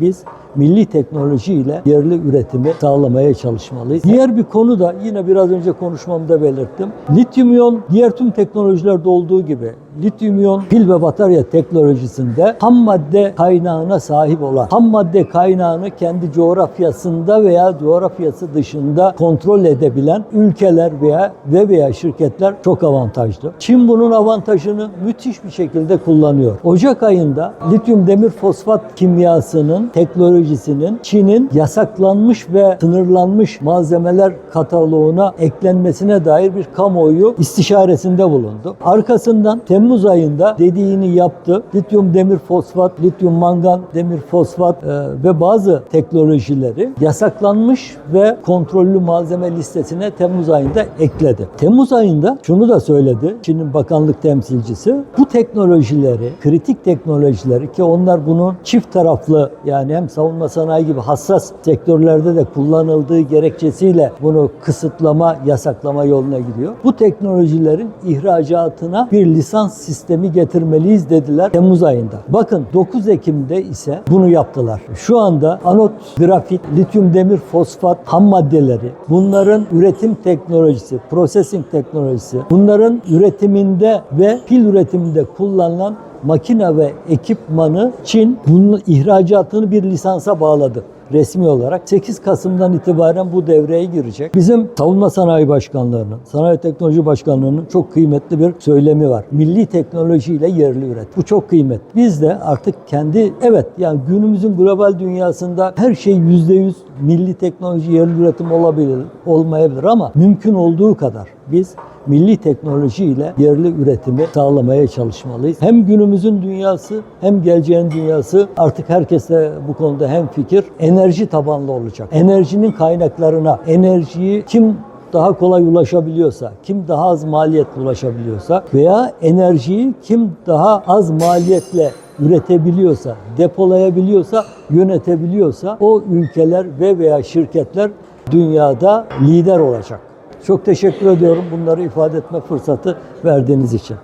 biz milli teknolojiyle yerli üretimi sağlamaya çalışmalıyız. Diğer bir konu da yine biraz önce konuşmamda belirttim. Lityum iyon diğer tüm teknolojilerde olduğu gibi lityum iyon pil ve batarya teknolojisinde ham madde kaynağına sahip olan, ham madde kaynağını kendi coğrafyasında veya coğrafyası dışında kontrol edebilen ülkeler veya ve veya şirketler çok avantajlı. Çin bunun avantajını müthiş bir şekilde kullanıyor. Ocak ayında lityum demir fosfat kimyasının teknolojisinin Çin'in yasaklanmış ve sınırlanmış malzemeler kataloğuna eklenmesine dair bir kamuoyu istişaresinde bulundu. Arkasından Temmuz ayında dediğini yaptı. Lityum demir fosfat, lityum mangan demir fosfat e, ve bazı teknolojileri yasaklanmış ve kontrollü malzeme listesine Temmuz ayında ekledi. Temmuz ayında şunu da söyledi Çin'in bakanlık temsilcisi. Bu teknolojileri, kritik teknolojileri ki onlar bunun çift taraflı yani hem savunma sanayi gibi hassas sektörlerde de kullanıldığı gerekçesiyle bunu kısıtlama, yasaklama yoluna gidiyor. Bu teknolojilerin ihracatına bir lisans sistemi getirmeliyiz dediler Temmuz ayında. Bakın 9 Ekim'de ise bunu yaptılar. Şu anda anot grafit, lityum demir fosfat ham maddeleri, bunların üretim teknolojisi, processing teknolojisi, bunların üretiminde ve pil üretiminde kullanılan makine ve ekipmanı Çin bunun ihracatını bir lisansa bağladı resmi olarak 8 Kasım'dan itibaren bu devreye girecek. Bizim Savunma Sanayi Başkanlığı'nın, Sanayi Teknoloji Başkanlığı'nın çok kıymetli bir söylemi var. Milli teknolojiyle yerli üret. Bu çok kıymetli. Biz de artık kendi evet yani günümüzün global dünyasında her şey %100 milli teknoloji yerli üretim olabilir, olmayabilir ama mümkün olduğu kadar biz milli teknolojiyle yerli üretimi sağlamaya çalışmalıyız. Hem günümüzün dünyası hem geleceğin dünyası artık herkes de bu konuda hem fikir enerji tabanlı olacak. Enerjinin kaynaklarına, enerjiyi kim daha kolay ulaşabiliyorsa, kim daha az maliyetle ulaşabiliyorsa veya enerjiyi kim daha az maliyetle üretebiliyorsa, depolayabiliyorsa, yönetebiliyorsa o ülkeler ve veya şirketler dünyada lider olacak. Çok teşekkür ediyorum bunları ifade etme fırsatı verdiğiniz için.